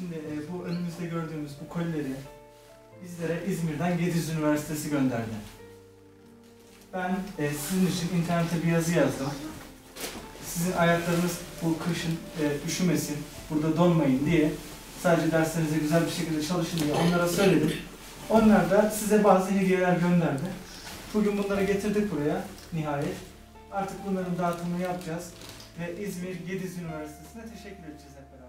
Şimdi e, bu önümüzde gördüğümüz bu kolileri bizlere İzmir'den Gediz Üniversitesi gönderdi. Ben e, sizin için internete bir yazı yazdım. Sizin ayaklarınız bu kışın e, üşümesin, burada donmayın diye sadece derslerinize güzel bir şekilde çalışın diye onlara söyledim. Onlar da size bazı hediyeler gönderdi. Bugün bunları getirdik buraya nihayet. Artık bunların dağıtımını yapacağız ve İzmir Gediz Üniversitesi'ne teşekkür edeceğiz hep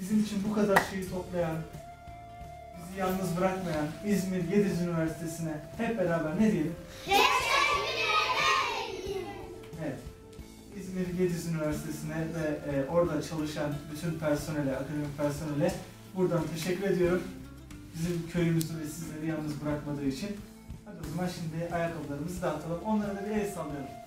Bizim için bu kadar şeyi toplayan, bizi yalnız bırakmayan İzmir Gediz Üniversitesi'ne hep beraber ne diyelim? Evet. İzmir Gediz Üniversitesi'ne ve e, orada çalışan bütün personele, akademik personele buradan teşekkür ediyorum. Bizim köyümüzü ve sizleri yalnız bırakmadığı için. Hadi o zaman şimdi ayakkabılarımızı dağıtalım. Onlara da bir el sallayalım.